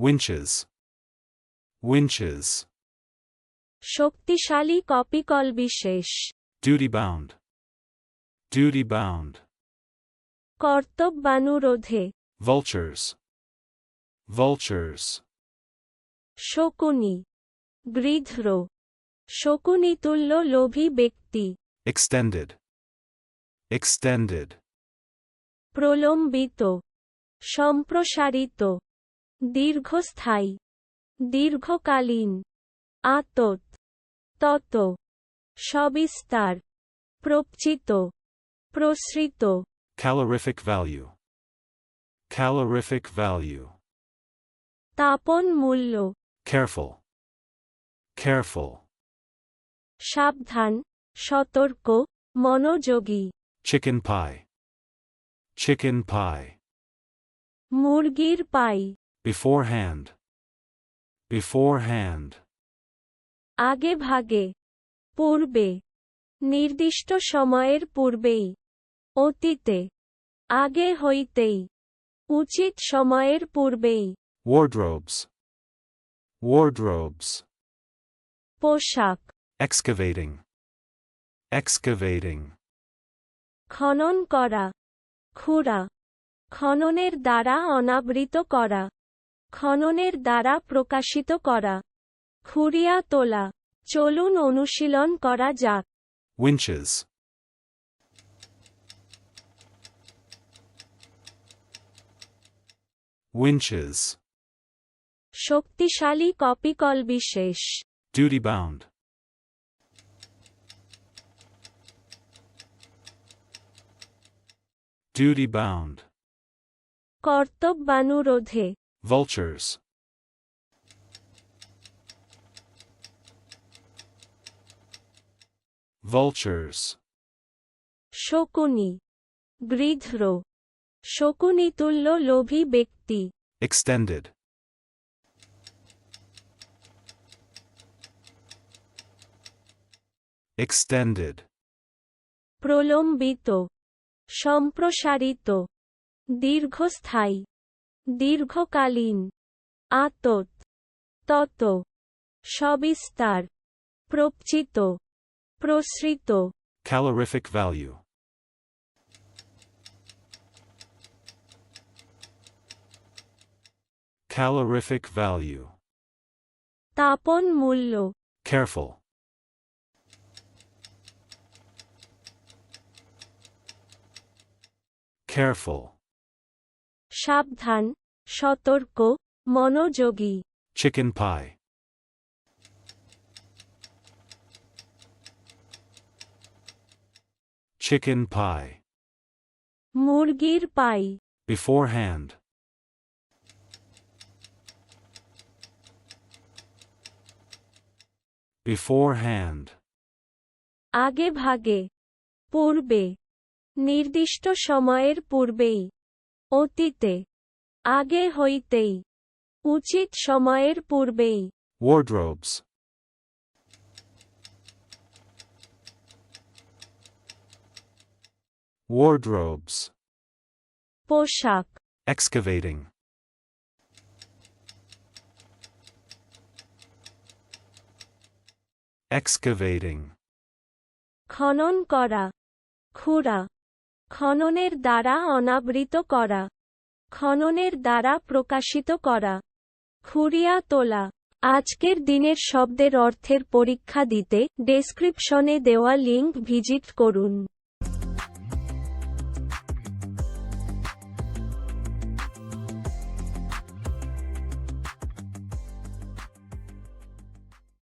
winches, winches, শক্তিশালী কপিকল বিশেষ duty bound, duty bound, কর্তব্যানুরোধে vultures, vultures, Shakuni গৃধ্র শকুনিতুল্য লোভী ব্যক্তি extended, extended, প্রলম্বিত সম্প্রসারিত দীর্ঘস্থায়ী দীর্ঘকালীন আতত তত সবিস্তার প্রপচিত প্রসৃত। ক্যালোরিফিক ভ্যালু ক্যালোরিফিক ভ্যালু তাপন মূল্য। কেয়ারফুল কেয়ারফুল সাবধান সতর্ক মনোযোগী। চিকেন পাই চিকেন পাই মুরগির পাই। Beforehand, beforehand, আগে ভাগে. পূর্বে. নির্দিষ্ট সময়ের পূর্বেই. অতীতে. আগে হইতেই. উচিত সময়ের পূর্বেই। Wardrobes, wardrobes, পোশাক। Excavating, excavating, খনন করা। খুঁড়া। খননের দ্বারা অনাবৃত করা। খননের দ্বারা প্রকাশিত করা। খুঁড়িয়া তোলা। চলুন অনুশীলন করা যাক। Winches, winches, শক্তিশালী কপিকল বিশেষ। Duty bound, duty bound, কর্তব্যানুরোধে। Vultures, vultures, Shakuni গৃধ্র শকুনিতুল্য লোভী ব্যক্তি extended, extended, প্রলম্বিত সম্প্রসারিত দীর্ঘস্থায়ী দীর্ঘকালীন আতত তত সবিস্তার প্রপচিত প্রসৃত calorific value, calorific value, Tapan মূল্য careful, careful, সাবধান সতর্ক মনোযোগী। চিকেন পাই চিকেন পাই মুরগির pie. Beforehand beforehand আগে ভাগে। পূর্বে। নির্দিষ্ট সময়ের পূর্বেই। অতীতে। আগে হইতেই উচিত সময়ের পূর্বেই। Wardrobes, wardrobes, পোশাক। Excavating, excavating, খনন করা। খুঁড়া। খননের দ্বারা অনাবৃত করা। খননের দ্বারা প্রকাশিত করা। খুরিয়া তোলা। আজকের দিনের শব্দের অর্থের পরীক্ষা দিতে ডেসক্রিপশনে দেওয়া লিঙ্ক ভিজিট করুন।